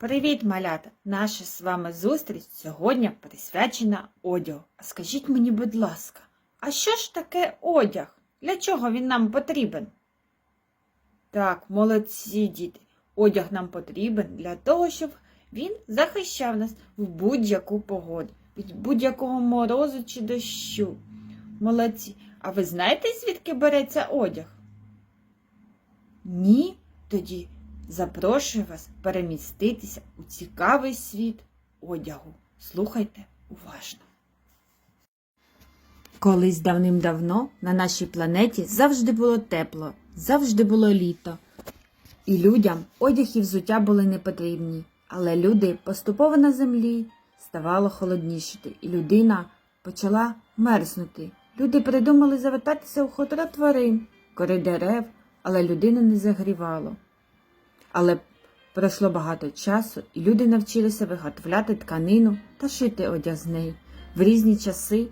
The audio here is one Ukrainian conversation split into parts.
Привіт, малята! Наша з вами зустріч сьогодні присвячена одягу. А скажіть мені, будь ласка, а що ж таке одяг? Для чого він нам потрібен? Так, молодці діти. Одяг нам потрібен для того, щоб він захищав нас в будь-яку погоду, від будь-якого морозу чи дощу. Молодці. А ви знаєте, звідки береться одяг? Ні? Тоді запрошую вас переміститися у цікавий світ одягу. Слухайте уважно. Колись давним-давно на нашій планеті завжди було тепло, завжди було літо. І людям одяг і взуття були не потрібні, але люди поступово на землі ставало холоднішити, і людина почала мерзнути. Люди придумали завертатися у хутро тварин, кори дерев, але людину не загрівало. Але пройшло багато часу, і люди навчилися виготовляти тканину та шити одяг з неї. В різні часи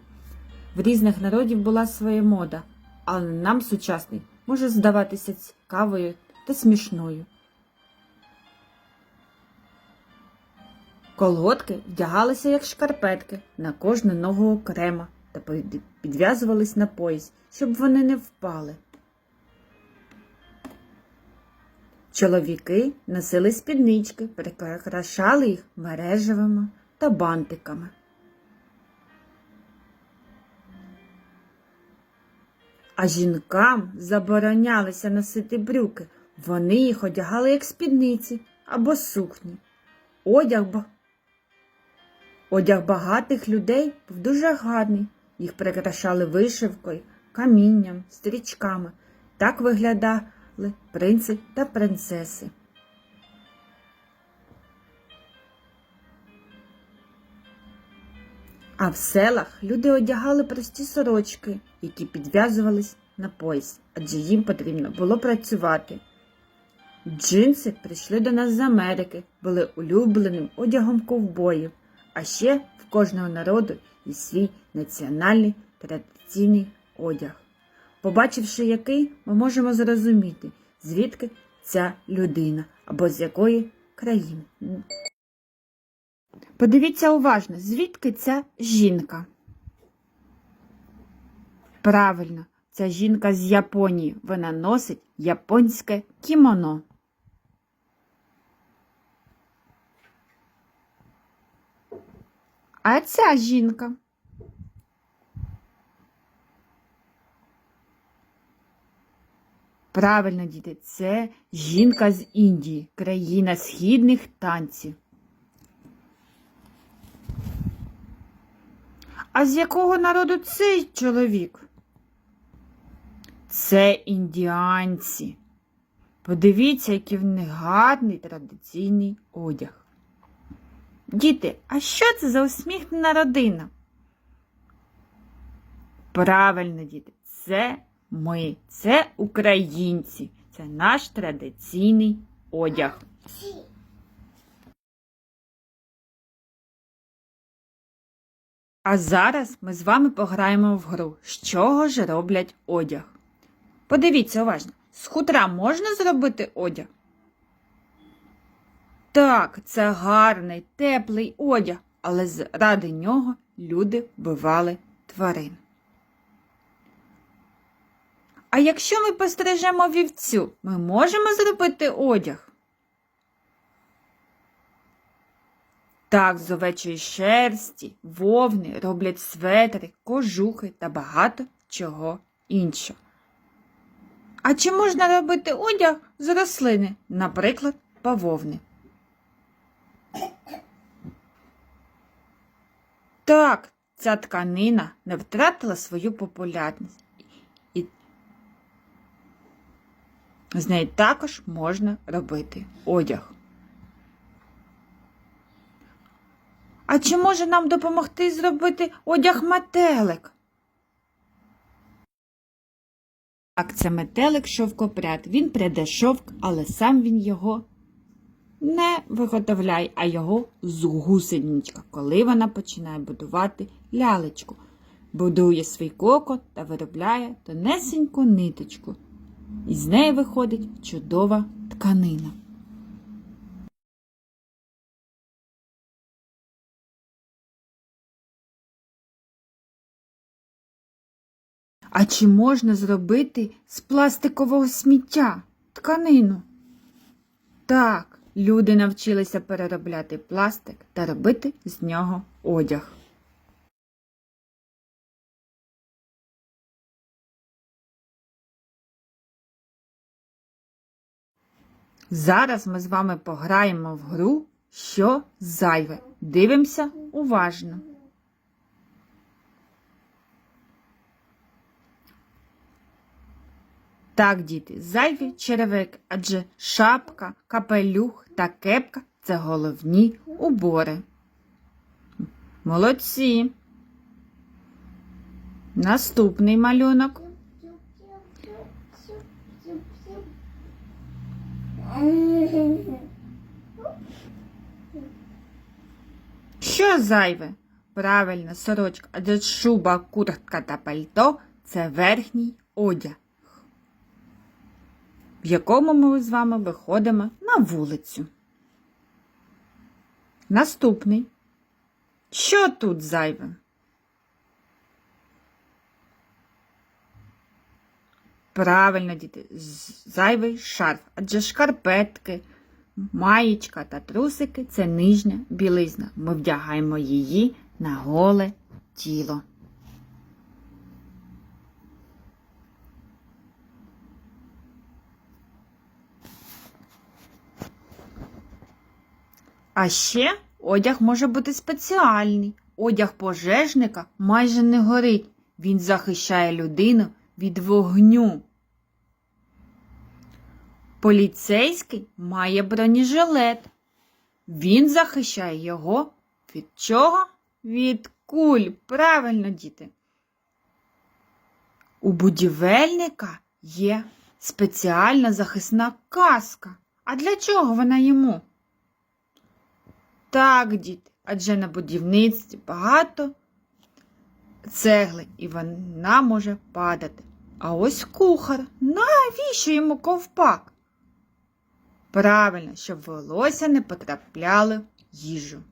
в різних народів була своя мода, але нам сучасний може здаватися цікавою та смішною. Колготки вдягалися як шкарпетки на кожну ногу окремо та підв'язувались на пояс, щоб вони не впали. Чоловіки носили спіднички, прикрашали їх мережевими та бантиками. А жінкам заборонялося носити брюки. Вони їх одягали як спідниці або сукні. Одяг, ба- Одяг багатих людей був дуже гарний. Їх прикрашали вишивкою, камінням, стрічками. Так виглядали принци та принцеси. А в селах люди одягали прості сорочки, які підв'язувались на пояс, адже їм потрібно було працювати. Джинси прийшли до нас з Америки, були улюбленим одягом ковбоїв, а ще в кожного народу є свій національний традиційний одяг. Побачивши який, ми можемо зрозуміти, звідки ця людина або з якої країни. Подивіться уважно, звідки ця жінка. Правильно, ця жінка з Японії. Вона носить японське кімоно. А ця жінка. Правильно, діти, це жінка з Індії, країна східних танців. А з якого народу цей чоловік? Це індіанці. Подивіться, який в них гарний традиційний одяг. Діти, а що це за усміхнена родина? Правильно, діти, це ми, це українці, це наш традиційний одяг. А зараз ми з вами пограємо в гру, з чого ж роблять одяг. Подивіться уважно, з хутра можна зробити одяг? Так, це гарний, теплий одяг, але заради нього люди вбивали тварин. А якщо ми пострижемо вівцю, ми можемо зробити одяг? Так, з овечої шерсті, вовни роблять светри, кожухи та багато чого іншого. А чи можна робити одяг з рослини, наприклад, бавовни? Так, ця тканина не втратила свою популярність. З неї також можна робити одяг. А чи може нам допомогти зробити одяг метелик? Так, це метелик шовкопряд. Він пряде шовк, але сам він його не виготовляє, а його з гусеничка, коли вона починає будувати лялечку. Будує свій кокот та виробляє тонесеньку ниточку. І з неї виходить чудова тканина. А чи можна зробити з пластикового сміття тканину? Так, люди навчилися переробляти пластик та робити з нього одяг. Зараз ми з вами пограємо в гру Що зайве. Дивимося уважно. Так, діти, зайві черевик, адже шапка, капелюх та кепка це головні убори. Молодці. Наступний малюнок. Що зайве? Правильно, сорочка, адже шуба, куртка та пальто це верхній одяг, в якому ми з вами виходимо на вулицю. Наступний. Що тут зайве? Правильно, діти, зайвий шарф, адже шкарпетки, маєчка та трусики це нижня білизна. Ми вдягаємо її на голе тіло. А ще одяг може бути спеціальний. Одяг пожежника майже не горить. Він захищає людину від вогню. Поліцейський має бронежилет. Він захищає його від чого? Від куль. Правильно, діти. У будівельника є спеціальна захисна каска. А для чого вона йому? Так, діти, адже на будівництві багато цегли, і вона може падати. А ось кухар, навіщо йому ковпак? Правильно, щоб волосся не потрапляли в їжу.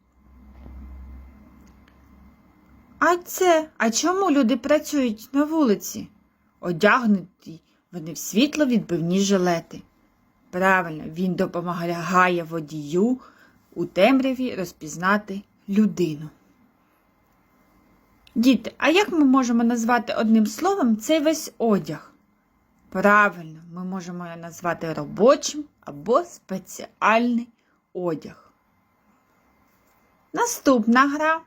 А це, а чому люди працюють на вулиці? Одягнуті вони в світло відбивні жилети. Правильно, він допомагає водію у темряві розпізнати людину. Діти, а як ми можемо назвати одним словом цей весь одяг? Правильно, ми можемо його назвати робочим або спеціальний одяг. Наступна гра.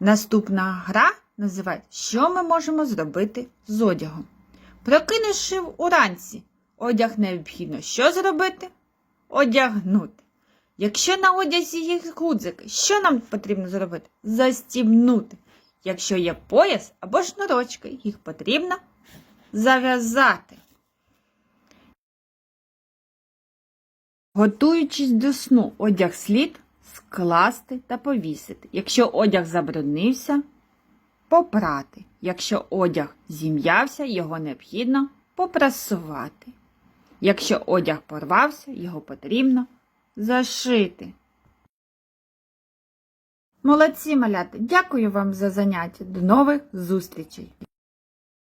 Наступна гра називається Що ми можемо зробити з одягом? Прокинувши уранці, одяг необхідно що зробити? Одягнути. Якщо на одязі є гудзики, що нам потрібно зробити? Застібнути. Якщо є пояс або шнурочки, їх потрібно зав'язати. Готуючись до сну, одяг слід скласти та повісити. Якщо одяг забруднився, попрати. Якщо одяг зім'явся, його необхідно попрасувати. Якщо одяг порвався, його потрібно зашити. Молодці, малята! Дякую вам за заняття. До нових зустрічей!